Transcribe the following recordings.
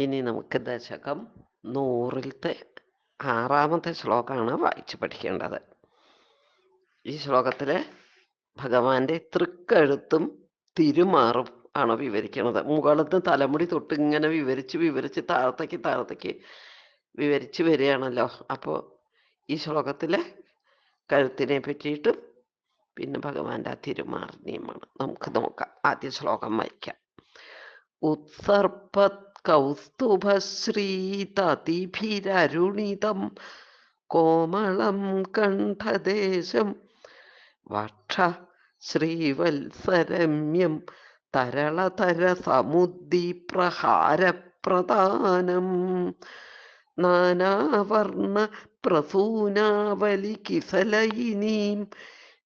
ഇനി നമുക്ക് ദശകം നൂറിലത്തെ ആറാമത്തെ ശ്ലോകമാണ് വായിച്ചു പഠിക്കേണ്ടത്. ഈ ശ്ലോകത്തിൽ ഭഗവാന്റെ തൃക്കഴുത്തും തിരുമാറും ആണ് വിവരിക്കുന്നത് മുകളിലത്തെ തലമുടി തൊട്ട് ഇങ്ങനെ വിവരിച്ച് വിവരിച്ച് താഴത്തേക്ക് താഴത്തേക്ക് വിവരിച്ച് വരികയാണല്ലോ. അപ്പോൾ ഈ ശ്ലോകത്തിലെ കഴുത്തിനെ പറ്റിയിട്ടും പിന്നെ ഭഗവാന്റെ ആ തിരുമാറിനെയുമാണ്. നമുക്ക് നോക്കാം. ആദ്യ ശ്ലോകം വായിക്കാം. ഉത്സർപ്പത് കൗസ്തുഭശ്രീതതിഭിരരുണിതം കോമളം കണ്ഠദേശം വക്ഷ ശ്രീവത്സരമ്യം തരളതര സമുദ്ദീപ്രഹാരപ്രധാനം നാനാവർണ പ്രസൂനാവലി കിസലയിനീം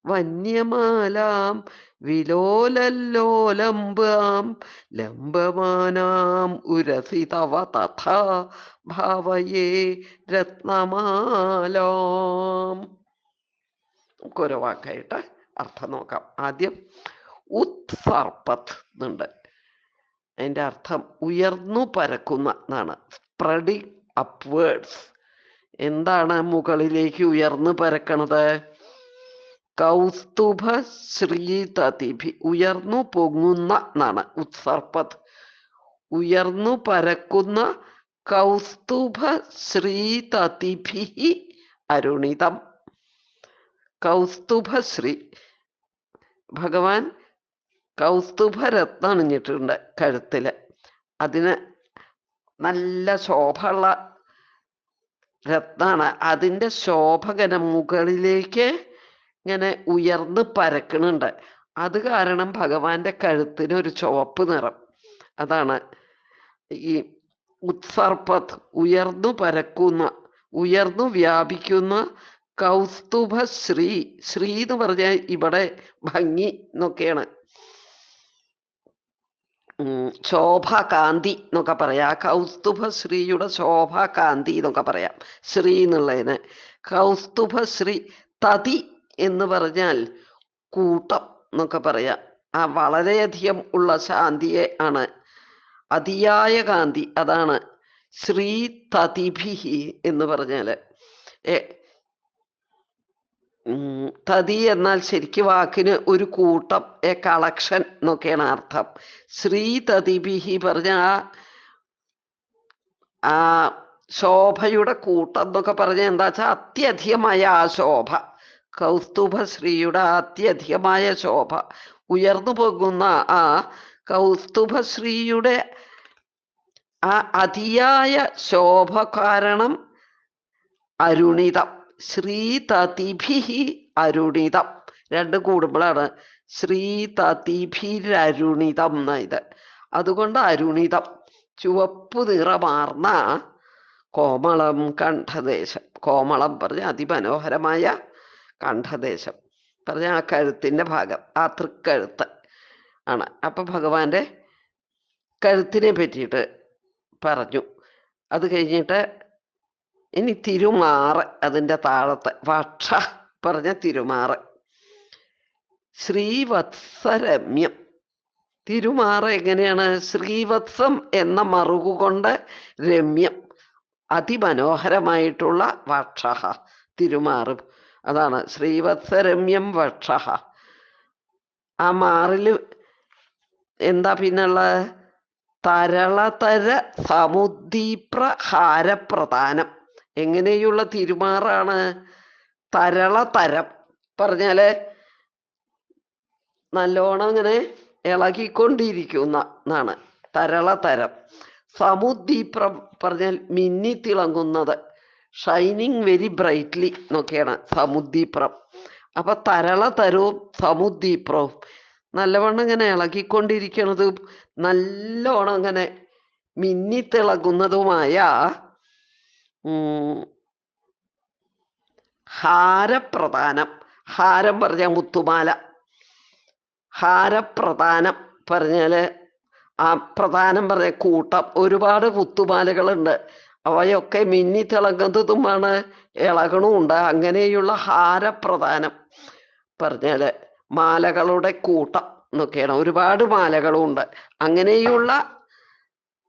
വന്യമാലാം വിലോലല്ലോലംബാം ലംബമാനാം ഉരസി തവ തഥാ ഭാവയേ രത്നമാലാം. നമുക്കൊരു വാക്കായിട്ട് അർത്ഥം നോക്കാം. ആദ്യം ഉത്സർപ്പത് എന്നുണ്ട് അതിന്റെ അർത്ഥം ഉയർന്നു പരക്കുന്ന എന്നാണ് സ്പ്രെഡിങ് അപ്വേർഡ്സ് എന്താണ് മുകളിലേക്ക് ഉയർന്നു പരക്കണത്? കൗസ്തുഭ ശ്രീതതിഭി ഉയർന്നു പൊങ്ങുന്ന എന്നാണ് ഉത്സർപ്പത്. ഉയർന്നു പരക്കുന്ന കൗസ്തുഭ ശ്രീതതിഭി അരുണിതം. കൗസ്തുഭശ്രീ ഭഗവാൻ കൗസ്തുഭരത്നം അണിഞ്ഞിട്ടുണ്ട് കഴുത്തിൽ. അതിന് നല്ല ശോഭയുള്ള രത്നാണ്. അതിന്റെ ശോഭകനം മുകളിലേക്ക് ഇങ്ങനെ ഉയർന്ന് പരക്കണുണ്ട്. അത് കാരണം ഭഗവാന്റെ കഴുത്തിന് ഒരു ചുവപ്പ് നിറം. അതാണ് ഈ ഉത്സർപ്പത്. ഉയർന്നു പരക്കുന്ന ഉയർന്നു വ്യാപിക്കുന്ന കൗസ്തുഭ ശ്രീ ശ്രീ എന്ന് പറഞ്ഞാൽ ഇവിടെ ഭംഗി എന്നൊക്കെയാണ്. ശോഭാകാന്തി എന്നൊക്കെ പറയാം. കൗസ്തുഭ ശ്രീയുടെ ശോഭാകാന്തി എന്നൊക്കെ പറയാം. ശ്രീ എന്നുള്ളതിന്. കൗസ്തുഭ ശ്രീ തതി എന്ന് പറഞ്ഞാൽ കൂട്ടം എന്നൊക്കെ പറയാം. ആ വളരെയധികം ഉള്ള ശാന്തിയെ ആണ്. അതിയായ കാന്തി അതാണ് ശ്രീ തതിഭിഹി എന്ന് പറഞ്ഞാൽ. ഏ തതി എന്നാൽ ശരിക്ക് വാക്കിന് ഒരു കൂട്ടം എ കളക്ഷൻ എന്നൊക്കെയാണ് അർത്ഥം. ശ്രീ തതിഭിഹി പറഞ്ഞ ആ ആ ശോഭയുടെ കൂട്ടം എന്നൊക്കെ പറഞ്ഞ എന്താ വെച്ചാൽ അത്യധികമായ ആ ശോഭ. കൗസ്തുഭ ശ്രീയുടെ അത്യധികമായ ശോഭ. ഉയർന്നു പോകുന്ന ആ കൗസ്തുഭശ്രീയുടെ ആ അതിയായ ശോഭ കാരണം അരുണിതം. ശ്രീ തതിഭിഹി അരുണിതം. രണ്ട് കൂടുമ്പോഴാണ് ശ്രീ തതിഭിരരുണിതം ഇത്. അതുകൊണ്ട് അരുണിതം. ചുവപ്പ് നിറമാർന്ന കോമളം കണ്ഠദേശം. കോമളം പറഞ്ഞ അതിമനോഹരമായ കണ്ഠദേശം. പറഞ്ഞ ആ കഴുത്തിന്റെ ഭാഗം ആ തൃക്കഴുത്ത് ആണ്. അപ്പൊ ഭഗവാന്റെ കഴുത്തിനെ പറ്റിയിട്ട് പറഞ്ഞു. അത് കഴിഞ്ഞിട്ട് ഇനി തിരുമാറ് അതിന്റെ താഴത്ത് വക്ഷ പറഞ്ഞ തിരുമാറ്. ശ്രീവത്സരമ്യം. തിരുമാറ് എങ്ങനെയാണ്? ശ്രീവത്സം എന്ന മറുകുകൊണ്ട് രമ്യം. അതിമനോഹരമായിട്ടുള്ള വക്ഷ തിരുമാറ്. അതാണ്. ശ്രീവത്സരമ്യം വക്ഷ. ആ മാറിൽ എന്താ പിന്നുള്ള തരളതര സമുദ്ദീപ്രഹാരപ്രധാനം. എങ്ങനെയുള്ള തിരുമാറാണ്? തരളതരം. പറഞ്ഞാൽ നല്ലോണം ഇങ്ങനെ ഇളകിക്കൊണ്ടിരിക്കുന്ന എന്നാണ് തരളതരം. സമുദ്ദീപ്രം പറഞ്ഞാൽ മിന്നി തിളങ്ങുന്നത് ഷൈനിങ് വെരി ബ്രൈറ്റ്ലി എന്നൊക്കെയാണ് സമുദ്ദീപ്രം. അപ്പൊ തരള തരവും സമുദ്ദീപ്രവും. നല്ലവണ്ണം ഇങ്ങനെ ഇളകിക്കൊണ്ടിരിക്കുന്നതും നല്ലോണം ഇങ്ങനെ മിന്നിത്തിളകുന്നതുമായ ഹാരപ്രധാനം ഹാരം പറഞ്ഞ മുത്തുമാല. ഹാരപ്രധാനം പറഞ്ഞാൽ ആ പ്രധാനം പറഞ്ഞ കൂട്ടം. ഒരുപാട് മുത്തുമാലകളുണ്ട്. അവയൊക്കെ മിന്നി തിളങ്ങുന്നതുമാണ് ഇളകണമുണ്ട് അങ്ങനെയുള്ള ഹാരപ്രധാനം. പറഞ്ഞാൽ മാലകളുടെ കൂട്ടം എന്നൊക്കെയാണ്. ഒരുപാട് മാലകളും ഉണ്ട്. അങ്ങനെയുള്ള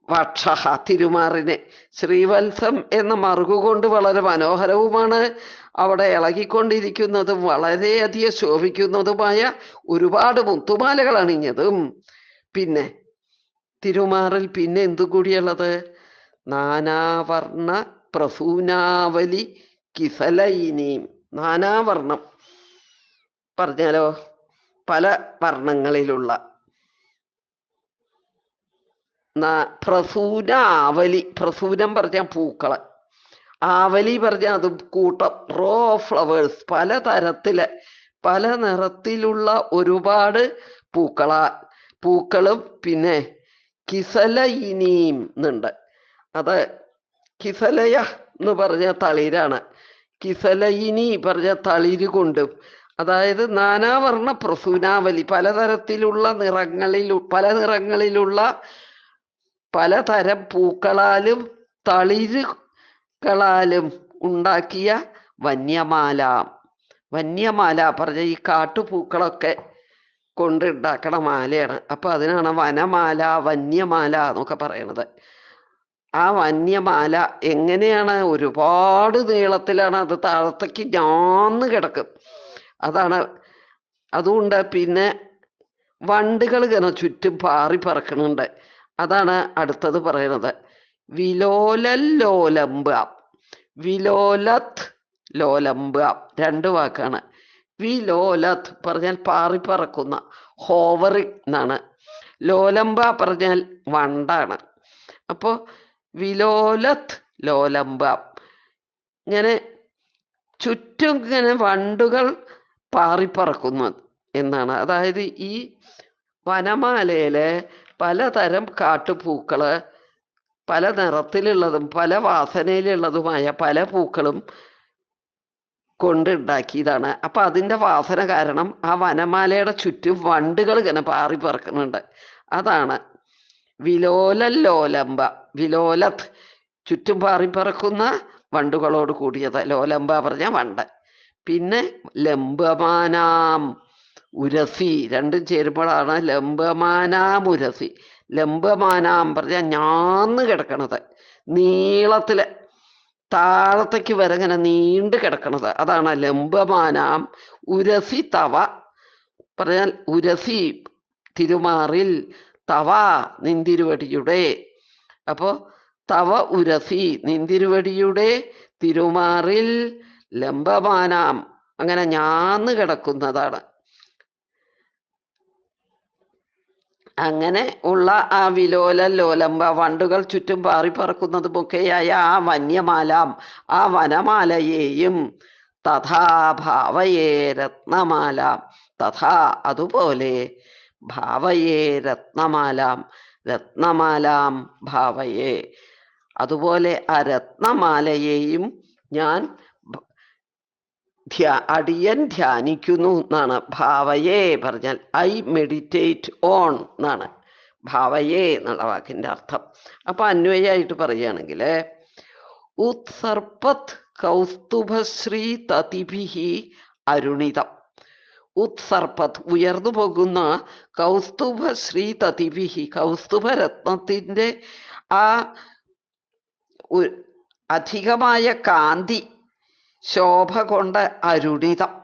വക്ഷഹ തിരുമാറിനെ. ശ്രീവത്സം എന്ന മറുകുകൊണ്ട് വളരെ മനോഹരവുമാണ്. അവിടെ ഇളകിക്കൊണ്ടിരിക്കുന്നതും വളരെയധികം ശോഭിക്കുന്നതുമായ ഒരുപാട് മുത്തുമാലകൾ അണിഞ്ഞതും പിന്നെ തിരുമാറിൽ പിന്നെ എന്തു നാനാവർണ പ്രസൂനാവലി കിസലൈനീം. നാനാവർണം പറഞ്ഞാലോ? പല വർണങ്ങളിലുള്ള. പ്രസൂന ആവലി പ്രസൂനം പറഞ്ഞ പൂക്കൾ. ആവലി പറഞ്ഞ അത് കൂട്ടം. Raw flowers. പല തരത്തിലെ പല നിറത്തിലുള്ള ഒരുപാട് പൂക്കള പൂക്കളും പിന്നെ കിസലയിനിയും എന്നുണ്ട് അത് കിസലയ എന്ന് പറഞ്ഞ തളിരാണ്. കിസലയിനി പറഞ്ഞ തളിര് കൊണ്ടും അതായത് നാനാവർണ പ്രസൂനാവലി പലതരത്തിലുള്ള നിറങ്ങളിൽ പല നിറങ്ങളിലുള്ള പലതരം പൂക്കളാലും തളിരുകളാലും ഉണ്ടാക്കിയ വന്യമാല. വന്യമാല പറഞ്ഞ ഈ കാട്ടുപൂക്കളൊക്കെ കൊണ്ടുണ്ടാക്കണ മാലയാണ്. അപ്പൊ അതിനാണ് വനമാല വന്യമാല എന്നൊക്കെ പറയണത്. ആ വന്യമാല എങ്ങനെയാണ്? ഒരുപാട് നീളത്തിലാണ് അത് താഴത്തേക്ക് ഞാന്ന് കിടക്കും. അതാണ് അതുകൊണ്ട് പിന്നെ വണ്ടുകൾ ഇങ്ങനെ ചുറ്റും പാറി പറക്കണുണ്ട്. അതാണ് അടുത്തത് പറയുന്നത് വിലോലല്ലോലംബ വിലോലത് ലോലമ്പ രണ്ട് വാക്കാണ്. വിലോലത് പറഞ്ഞാൽ പാറി പറക്കുന്ന ഹോവറിങ് എന്നാണ്. ലോലംബ പറഞ്ഞാൽ വണ്ടാണ്. അപ്പോ വിലോലത് ലോലംബ ഇങ്ങനെ ചുറ്റും ഇങ്ങനെ വണ്ടുകൾ പാറിപ്പറക്കുന്നു എന്നാണ്. അതായത് ഈ വനമാലയിലെ പലതരം കാട്ടുപൂക്കൾ പല നിറത്തിലുള്ളതും പല വാസനയിലുള്ളതുമായ പല പൂക്കളും കൊണ്ടുണ്ടാക്കിയതാണ് അപ്പൊ അതിന്റെ വാസന കാരണം ആ വനമാലയുടെ ചുറ്റും വണ്ടുകൾ ഇങ്ങനെ പാറി പറക്കുന്നുണ്ട് അതാണ് വിലോലല്ലോലംബ വിലോലത് ചുറ്റും പാറി പറക്കുന്ന വണ്ടുകളോട് കൂടിയത്. ലോലംബ പറഞ്ഞ വണ്ട്. പിന്നെ ലംബമാനാം ഉരസി. രണ്ടും ചേരുമ്പോഴാണ് ലംബമാനാം ഉരസി. ലംബമാനാം പറഞ്ഞ ഞാന്ന് കിടക്കണത്. നീളത്തിൽ താഴത്തേക്ക് വരെ ഇങ്ങനെ നീണ്ടു കിടക്കണത്. അതാണ് ലംബമാനാം ഉരസി തവ. പറഞ്ഞാൽ ഉരസി തിരുമാറിൽ തവ നിന്തിരുവടിയുടെ. അപ്പോ തവ ഉരസി നിന്തിരുവടിയുടെ തിരുമാറിൽ ലംബമാനാം. അങ്ങനെ ഞാന്ന് കിടക്കുന്നതാണ്. അങ്ങനെ ഉള്ള ആ വിലോല ലോലംബ വണ്ടുകൾ ചുറ്റും പാറി പറക്കുന്നതുമൊക്കെയായ ആ വന്യമാലാം ആ വനമാലയെയും തഥാ ഭാവയേ രത്നമാലാം. തഥാ അതുപോലെ ഭാവയേ രത്നമാലാം രത്നമാലാം ഭാവയേ. അതുപോലെ ആ രത്നമാലയെയും ഞാൻ അടിയൻ ധ്യാനിക്കുന്നു എന്നാണ്. ഭാവയേ പറഞ്ഞാൽ ഐ മെഡിറ്റേറ്റ് ഓൺ എന്നാണ്. ഭാവയേ എന്നുള്ള വാക്കിന്റെ അർത്ഥം. അപ്പൊ അന്വയായിട്ട് പറയുകയാണെങ്കിൽ ഉത്സർപ്പത് കൗസ്തുഭശ്രീ തതിഭിഹി അരുണിതം. ഉത്സർപ്പത് ഉയർന്നു പോകുന്ന കൗസ്തുഭ ശ്രീതതിവിഹി. കൗസ്തുഭരത്നത്തിന്റെ ആ അധികമായ കാന്തി ശോഭ കൊണ്ട് അരുണിതം.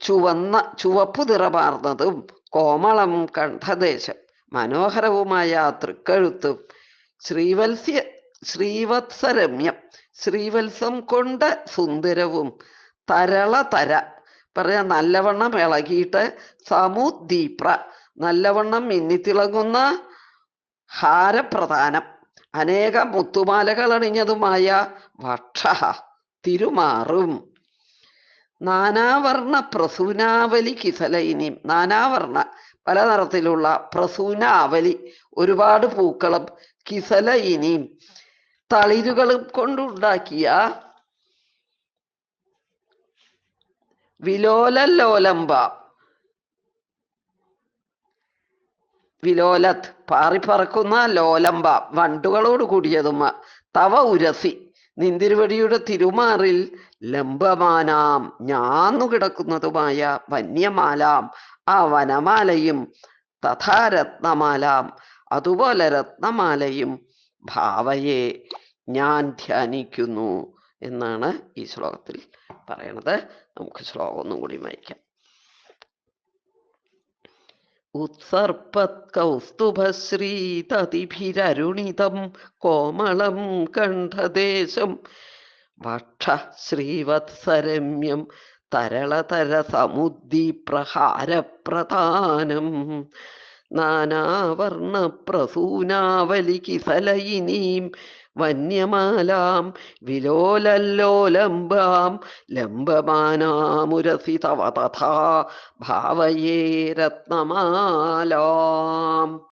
ചുവന്ന ചുവപ്പ് നിറമാർന്നതും കോമളം കണ്ഠദേശം. മനോഹരവുമായ ആ തൃക്കഴുത്തും ശ്രീവത്സ്യ ശ്രീവത്സരമ്യം ശ്രീവത്സം കൊണ്ട് സുന്ദരവും തരള തര പറയാ നല്ലവണ്ണം ഇളകിയിട്ട് സമുദ്ദീപ്ര നല്ലവണ്ണം മിന്നിത്തിളങ്ങുന്ന ഹാരപ്രധാനം. അനേക മുത്തുമാലകൾ അണിഞ്ഞതുമായ വക്ഷ തിരുമാറും. നാനാവർണ പ്രസൂനാവലി കിസലൈനിയും നാനാവർണ പല നിറത്തിലുള്ള പ്രസൂനാവലി. ഒരുപാട് പൂക്കളും കിസലയിനിയും തളിരുകളും കൊണ്ടുണ്ടാക്കിയ വിലോലല്ലോലംബ. വിലോലത്ത് പാറിപ്പറക്കുന്ന ലോലംബ വണ്ടുകളോട് കൂടിയതുമ. തവ ഉരസി നിന്തിരുവടിയുടെ തിരുമാറിൽ ലംബമാനാം ഞാന്നു കിടക്കുന്നതുമായ വന്യമാലാം ആ വനമാലയും തഥാ രത്നമാലാം അതുപോലെ രത്നമാലയും ഭാവയെ ഞാൻ ധ്യാനിക്കുന്നു. എന്നാണ് ഈ ശ്ലോകത്തിൽ പറയണത്. നമുക്ക് ശ്ലോകം ഒന്നും കൂടി വായിക്കാം. ഉത്സർപ്പത്കൗസ്തുഭശ്രീതതിഭിരരുണിതം കോമളം കണ്ഠദേശം വക്ഷ തരളതര പ്രസൂനാവലി നാനാവർണപ്രസൂനാവലികിസലയിനീം വന്യമാലാം വിലോലല്ലോലംബാം ലംബമാനാമുരസി തവ തഥാ ഭാവയേ രത്നമാലാം.